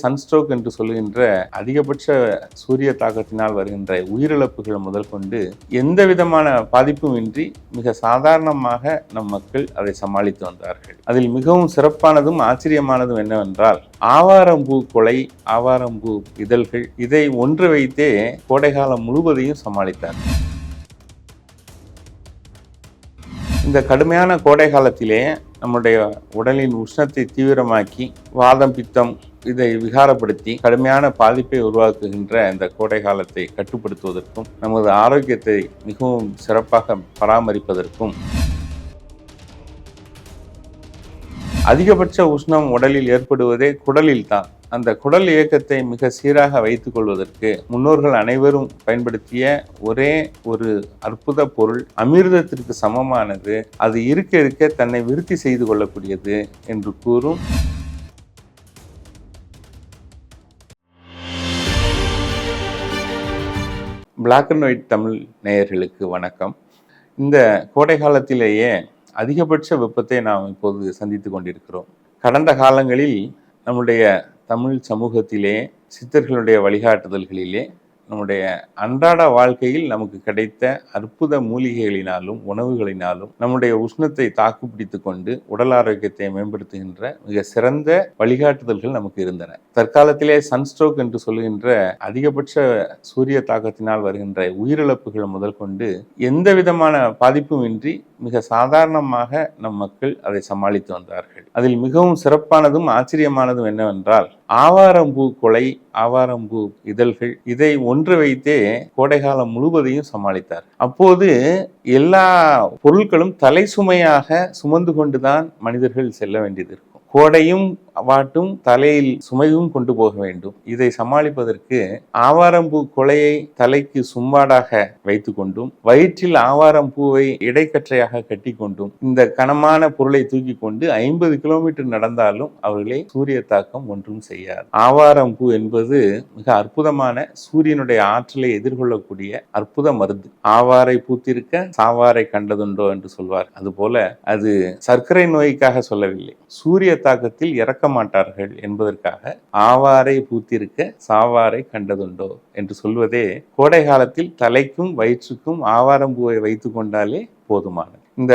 Sunstroke என்று சொல்லுகின்ற அதிகபட்ச சூரிய தாக்கத்தினால் வருகின்ற உயிரிழப்புகள் முதல் கொண்டு எந்த விதமான பாதிப்பும் இன்றி மிக சாதாரணமாக நம் மக்கள் அதை சமாளித்து வந்தார்கள். அதில் மிகவும் சிறப்பானதும் ஆச்சரியமானதும் என்னவென்றால் ஆவாரம்பூ கொலை ஆவாரம்பூ இதழ்கள் இதை ஒன்று வைத்தே கோடைகாலம் முழுவதையும் சமாளித்தார். இந்த கடுமையான கோடை காலத்திலே நம்முடைய உடலின் உஷ்ணத்தை தீவிரமாக்கி வாதம் பித்தம் இதை விகாரப்படுத்தி கடுமையான பாதிப்பை உருவாக்குகின்ற இந்த கோடை காலத்தை கட்டுப்படுத்துவதற்கும் நமது ஆரோக்கியத்தை மிகவும் சிறப்பாக பராமரிப்பதற்கும். அதிகபட்ச உஷ்ணம் உடலில் ஏற்படுவதே குடலில் தான். அந்த குடல் இயக்கத்தை மிக சீராக வைத்துக் கொள்வதற்கு முன்னோர்கள் அனைவரும் பயன்படுத்திய ஒரே ஒரு அற்புத பொருள் அமிர்தத்திற்கு சமமானது. அது இருக்க இருக்க தன்னை விருத்தி செய்து கொள்ளக்கூடியது என்று கூறும் பிளாக் அண்ட் ஒயிட் தமிழ் நேயர்களுக்கு வணக்கம். இந்த கோடை காலத்திலேயே அதிகபட்ச வெப்பத்தை நாம் இப்போது சந்தித்து கொண்டிருக்கிறோம். கடந்த காலங்களில் நம்முடைய தமிழ் சமூகத்திலே சித்தர்களுடைய வழிகாட்டுதல்களிலே நம்முடைய அன்றாட வாழ்க்கையில் நமக்கு கிடைத்த அற்புத மூலிகைகளினாலும் உணவுகளினாலும் நம்முடைய உஷ்ணத்தை தாக்குப்பிடித்து கொண்டு உடல் ஆரோக்கியத்தை மேம்படுத்துகின்ற மிக சிறந்த வழிகாட்டுதல்கள் நமக்கு இருந்தன. தற்காலத்திலே சன்ஸ்ட்ரோக் என்று சொல்லுகின்ற அதிகபட்ச சூரிய தாக்கத்தினால் வருகின்ற உயிரிழப்புகள் முதல் கொண்டு எந்த விதமான பாதிப்பும் இன்றி மிக சாதாரணமாக நம் மக்கள் அதை சமாளித்து வந்தார்கள். அதில் மிகவும் சிறப்பானதும் ஆச்சரியமானதும் என்னவென்றால் ஆவாரம்பூ கொலை ஆவாரம்பூ இதழ்கள் இதை ஒன்று வைத்தே கோடைகாலம் முழுவதையும் சமாளித்தார். அப்போது எல்லா பொருட்களும் தலை சுமையாக சுமந்து கொண்டுதான் மனிதர்கள் செல்ல வேண்டியது இருக்கும். கோடையும் வாட்டும் தலையில் சுமையும் கொண்டு போக வேண்டும். இதை சமாளிப்பதற்கு ஆவாரம்பூ கொலையை தலைக்கு சும்பாடாக வைத்து கொண்டும் வயிற்றில் ஆவாரம் பூவை இடைக்கற்றையாக கட்டி கொண்டும் இந்த கனமான பொருளை தூக்கி கொண்டு ஐம்பது கிலோமீட்டர் நடந்தாலும் அவர்களை சூரிய தாக்கம் ஒன்றும் செய்யாது. ஆவாரம் பூ என்பது மிக அற்புதமான சூரியனுடைய ஆற்றலை எதிர்கொள்ளக்கூடிய அற்புத மருந்து. ஆவாரை பூத்திருக்க சாவாரை கண்டதுண்டோ என்று சொல்வார். அதுபோல அது சர்க்கரை நோய்க்காக சொல்லவில்லை. சூரிய தாக்கத்தில் இறக்க மாட்டார்கள் என்பதற்காக ஆவாரை பூத்திருக்க சாவாரை கண்டதுண்டோ என்று சொல்வதே கோடை காலத்தில் தலைக்கும் வயிற்றுக்கும் ஆவாரம்பூவை வைத்து கொண்டாலே போதுமானது. இந்த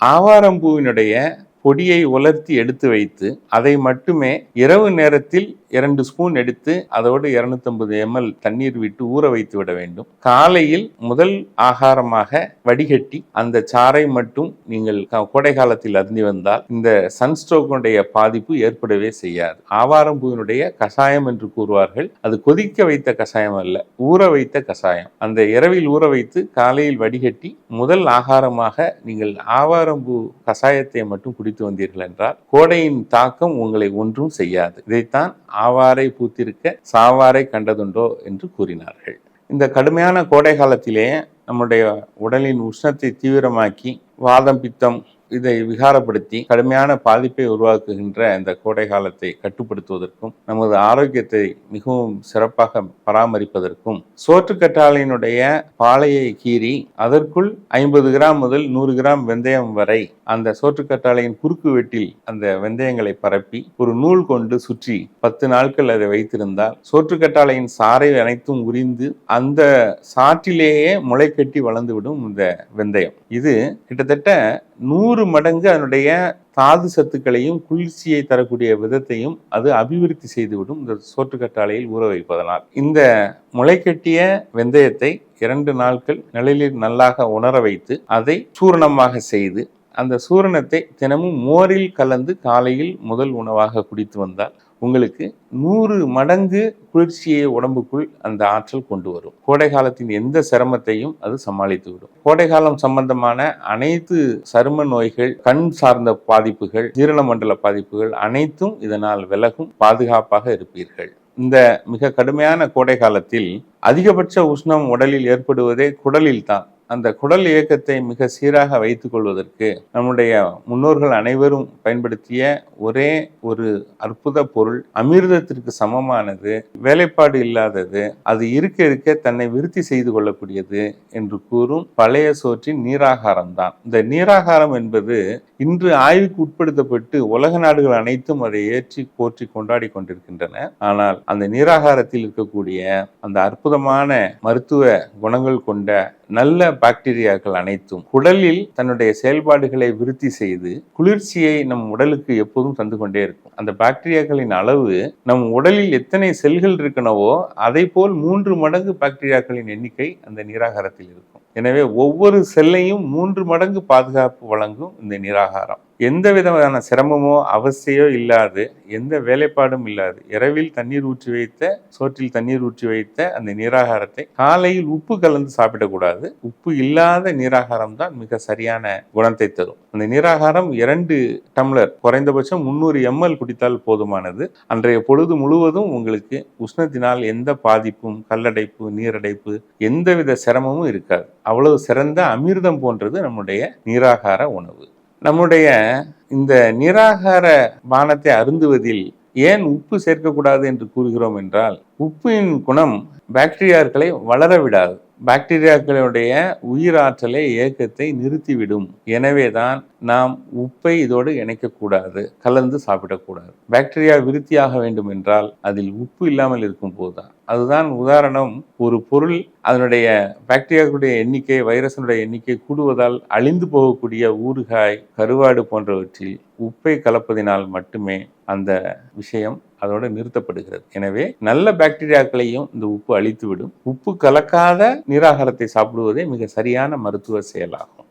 ஆவாரம்பூவினுடைய பொடியை உலர்த்தி எடுத்து வைத்து அதை மட்டுமே இரவு நேரத்தில் இரண்டு ஸ்பூன் எடுத்து அதோடு இருநூத்தம்பது எம்எல் தண்ணீர் விட்டு ஊற வைத்து விட வேண்டும். காலையில் முதல் ஆகாரமாக வடிகட்டி அந்த சாறை மட்டும் நீங்கள் கோடை காலத்தில் அருந்தி வந்தால் இந்த சன்ஸ்ட்ரோக்குடைய பாதிப்பு ஏற்படவே செய்யாது. ஆவாரம்பூவினுடைய கஷாயம் என்று கூறுவார்கள். அது கொதிக்க வைத்த கஷாயம் அல்ல ஊற வைத்த கஷாயம். அந்த இரவில் ஊற வைத்து காலையில் வடிகட்டி முதல் ஆகாரமாக நீங்கள் ஆவாரம்பூ கஷாயத்தை மட்டும் குடித்து வந்தீர்கள் என்றால் கோடையின் தாக்கம் உங்களை ஒன்றும் செய்யாது. இதைத்தான் ஆவாரை பூத்திருக்க சாவாரை கண்டதுண்டோ என்று கூறினார்கள். இந்த கடுமையான கோடை காலத்திலே நம்முடைய உடலின் உஷ்ணத்தை தீவிரமாக்கி வாதம் பித்தம் இதை விகாரப்படுத்தி கடுமையான பாதிப்பை உருவாக்குகின்ற இந்த கோடை காலத்தை கட்டுப்படுத்துவதற்கும் நமது ஆரோக்கியத்தை மிகவும் சிறப்பாக பராமரிப்பதற்கும் சோற்றுக்கற்றாழையினுடைய பாலையை கீறி அதற்குள் ஐம்பது கிராம் முதல் நூறு கிராம் வெந்தயம் வரை அந்த சோற்றுக்கற்றாழையின் குறுக்கு வெட்டில் அந்த வெந்தயங்களை பரப்பி ஒரு நூல் கொண்டு சுற்றி பத்து நாட்கள் அதை வைத்திருந்தால் சோற்றுக்கற்றாழையின் சாறை அனைத்தும் உரிந்து அந்த சாற்றிலேயே முளை கட்டி வளர்ந்துவிடும் இந்த வெந்தயம். இது கிட்டத்தட்ட நூறு நூறு மடங்கு அதனுடைய தாது சத்துக்களையும் குளிர்ச்சியை தரக்கூடிய விதத்தையும் அது அபிவிருத்தி செய்துவிடும். இந்த சோற்றுக்கற்றாழையில் ஊற வைப்பதனால் இந்த முளைக்கட்டிய வெந்தயத்தை இரண்டு நாட்கள் நிழலில் நல்லாக உணர வைத்து அதை சூரணமாக செய்து அந்த சூரணத்தை தினமும் மோரில் கலந்து காலையில் முதல் உணவாக குடித்து வந்தால் உங்களுக்கு நூறு மடங்கு குளிர்ச்சியை உடம்புக்குள் அந்த ஆற்றல் கொண்டு வரும். கோடை காலத்தின் எந்த சிரமத்தையும் அது சமாளித்து விடும். கோடை காலம் சம்பந்தமான அனைத்து சரும நோய்கள் கண் சார்ந்த பாதிப்புகள் ஜீரண மண்டல பாதிப்புகள் அனைத்தும் இதனால் விலகும் பாதுகாப்பாக இருப்பீர்கள். இந்த மிக கடுமையான கோடை காலத்தில் அதிகபட்ச உஷ்ணம் உடலில் ஏற்படுவதே குடலில் தான். அந்த குடல் இயக்கத்தை மிக சீராக வைத்துக் கொள்வதற்கு நம்முடைய முன்னோர்கள் அனைவரும் பயன்படுத்திய ஒரே ஒரு அற்புத பொருள் அமிர்தத்திற்கு சமமானது வேலைப்பாடு இல்லாதது அது இருக்க இருக்க தன்னை விருத்தி செய்து கொள்ளக்கூடியது என்று கூறும் பழைய சோற்றின் நீராகாரம் தான். இந்த நீராகாரம் என்பது இன்று ஆய்வுக்கு உட்படுத்தப்பட்டு உலக நாடுகள் அனைத்தும் அதை ஏற்றி போற்றி கொண்டாடி கொண்டிருக்கின்றன. ஆனால் அந்த நீராகாரத்தில் இருக்கக்கூடிய அந்த அற்புதமான மருத்துவ குணங்கள் கொண்ட நல்ல பாக்டீரியாக்கள் அனைத்தும் குடலில் தன்னுடைய செயல்பாடுகளை விருத்தி செய்து குளிர்ச்சியை நம் உடலுக்கு எப்போதும் தந்து கொண்டே இருக்கும். அந்த பாக்டீரியாக்களின் அளவு நம் உடலில் எத்தனை செல்கள் இருக்கனவோ அதை போல் மூன்று மடங்கு பாக்டீரியாக்களின் எண்ணிக்கை அந்த நீராகாரத்தில் இருக்கும். எனவே ஒவ்வொரு செல்லையும் மூன்று மடங்கு பாதுகாப்பு வழங்கும் இந்த நீராகாரம். எந்த விதமான சிரமமோ அவசியோ இல்லாது எந்த வேலைப்பாடும் இல்லாது இரவில் தண்ணீர் ஊற்றி வைத்த சோற்றில் தண்ணீர் ஊற்றி வைத்த அந்த நீராகாரத்தை காலையில் உப்பு கலந்து சாப்பிடக்கூடாது. உப்பு இல்லாத நீராகாரம் தான் மிக சரியான குணத்தை தரும். அந்த நீராகாரம் இரண்டு டம்ளர் குறைந்தபட்சம் முந்நூறு எம்எல் குடித்தால் போதுமானது. அன்றைய பொழுது முழுவதும் உங்களுக்கு உஷ்ணத்தினால் எந்த பாதிப்பும் கல்லடைப்பு நீரடைப்பு எந்தவித சிரமமும் இருக்காது. அவ்வளவு சிறந்த அமிர்தம் போன்றது நம்முடைய நீராகார உணவு. நம்முடைய இந்த நிராகார பானத்தை அருந்துவதில் ஏன் உப்பு சேர்க்கக்கூடாது என்று கூறுகிறோம் என்றால் உப்பின் குணம் பாக்டீரியாக்களை வளர விடாது. பாக்டீரியாக்களுடைய உயிராற்றலை இயக்கத்தை நிறுத்திவிடும். எனவே தான் நாம் உப்பை இதோடு இணைக்கக்கூடாது கலந்து சாப்பிடக்கூடாது. பாக்டீரியா விருத்தியாக வேண்டும் என்றால் அதில் உப்பு இல்லாமல் இருக்கும் போதுதான் அதுதான் உதாரணம். ஒரு பொருள் அதனுடைய பாக்டீரியாக்களுடைய எண்ணிக்கை வைரஸினுடைய எண்ணிக்கை கூடுவதால் அழிந்து போகக்கூடிய ஊறுகாய் கருவாடு போன்றவற்றில் உப்பை கலப்பதினால் மட்டுமே அந்த விஷயம் அதோடு நிறுத்தப்படுகிறது. எனவே நல்ல பாக்டீரியாக்களையும் இந்த உப்பு அழித்துவிடும். உப்பு கலக்காத நீராகாரத்தை சாப்பிடுவதே மிக சரியான மருத்துவ செயலாகும்.